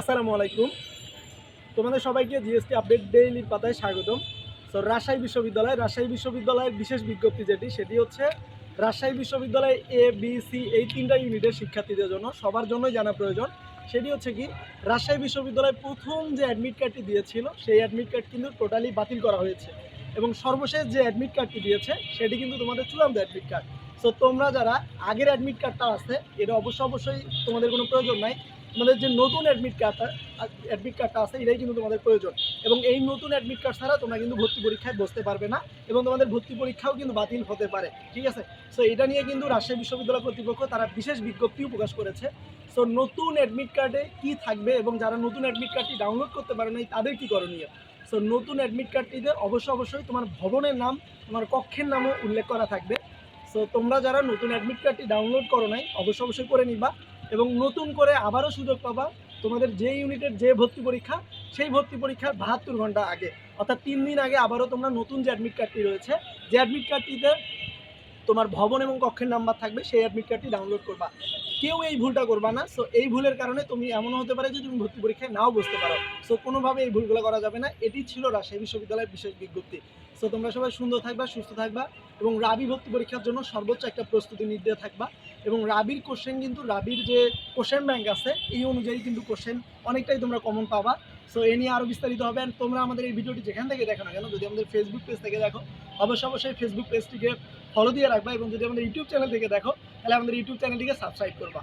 আসসালামু আলাইকুম। তোমাদের সবাইকে জিএসটি আপডেট ডেইলির পাতায় স্বাগতম। তো রাজশাহী বিশ্ববিদ্যালয়, রাজশাহী বিশ্ববিদ্যালয়ের বিশেষ বিজ্ঞপ্তি যেটি, সেটি হচ্ছে রাজশাহী বিশ্ববিদ্যালয় এ বি সি এই তিনটা ইউনিটের শিক্ষার্থীদের জন্য সবার জন্যই জানা প্রয়োজন। সেটি হচ্ছে কি, রাজশাহী বিশ্ববিদ্যালয় প্রথম যে অ্যাডমিট কার্ডটি দিয়েছিল, সেই অ্যাডমিট কার্ড কিন্তু টোটালি বাতিল করা হয়েছে। এবং সর্বশেষ যে অ্যাডমিট কার্ডটি দিয়েছে, সেটি কিন্তু তোমাদের চূড়ান্ত অ্যাডমিট কার্ড সো তোমরা যারা আগের অ্যাডমিট কার্ডটা আছে, এটা অবশ্য অবশ্যই তোমাদের কোনো প্রয়োজন নাই। তোমাদের যে নতুন অ্যাডমিট কার্ডটা অ্যাডমিট কার্ডটা আছে, এটাই কিন্তু তোমাদের প্রয়োজন। এবং এই নতুন অ্যাডমিট কার্ড ছাড়া তোমরা কিন্তু ভর্তি পরীক্ষায় বসতে পারবে না এবং তোমাদের ভর্তি পরীক্ষাও কিন্তু বাতিল হতে পারে, ঠিক আছে? সো এটা নিয়ে কিন্তু রাজশাহী বিশ্ববিদ্যালয় কর্তৃপক্ষ তারা বিশেষ বিজ্ঞপ্তিও প্রকাশ করেছে। সো নতুন অ্যাডমিট কার্ডে কি থাকবে এবং যারা নতুন অ্যাডমিট কার্ডটি ডাউনলোড করতে পারে নাই, তাদের কি করণীয়? সো নতুন অ্যাডমিট কার্ডটিতে অবশ্যই অবশ্যই তোমার ভবনের নাম, তোমার কক্ষের নামও উল্লেখ করা থাকবে। সো তোমরা যারা নতুন অ্যাডমিট কার্ডটি ডাউনলোড করো নাই, অবশ্যই অবশ্যই করে নিবা। এবং নতুন করে আবারও সুযোগ পাবা তোমাদের যে ইউনিটের যে ভর্তি পরীক্ষা, সেই ভর্তি পরীক্ষার বাহাত্তর ঘণ্টা আগে। অর্থাৎ তিন দিন আগে আবারও তোমরা নতুন যে অ্যাডমিট কার্ডটি রয়েছে, যে অ্যাডমিট কার্ডটিতে তোমার ভবন এবং কক্ষের নাম্বার থাকবে, সেই অ্যাডমিট কার্ডটি ডাউনলোড করবা। কেউ এই ভুলটা করবা না। সো এই ভুলের কারণে তুমি এমনও হতে পারে যে তুমি ভর্তি পরীক্ষায় নাও বসতে পারো। সো কোনোভাবে এই ভুলগুলো করা যাবে না। এটি ছিল রাজশাহী বিশ্ববিদ্যালয়ের বিশেষ বিজ্ঞপ্তি। সো তোমরা সবাই সুন্দর থাকবা, সুস্থ থাকবা। এবং রাবি ভর্তি পরীক্ষার জন্য সর্বোচ্চ একটা প্রস্তুতি নিতে থাকবা। এবং রাবির কোশ্চেন কিন্তু, রাবির যে কোশ্চেন ব্যাংক আছে, এই অনুযায়ী কিন্তু কোশ্চেন অনেকটাই তোমরা কমন পাবা। সো এ নিয়ে আরও বিস্তারিত হবে। অ্যান্ড তোমরা আমাদের এই ভিডিওটি যেখান থেকে দেখো না কেন, যদি আমাদের ফেসবুক পেজ থেকে দেখো, অবশ্যই অবশ্যই ফেসবুক পেজটিকে ফলো দিয়ে রাখবা। এবং যদি আমাদের ইউটিউব চ্যানেল থেকে দেখো, তাহলে আমাদের ইউটিউব চ্যানেলটিকে সাবস্ক্রাইব করবা।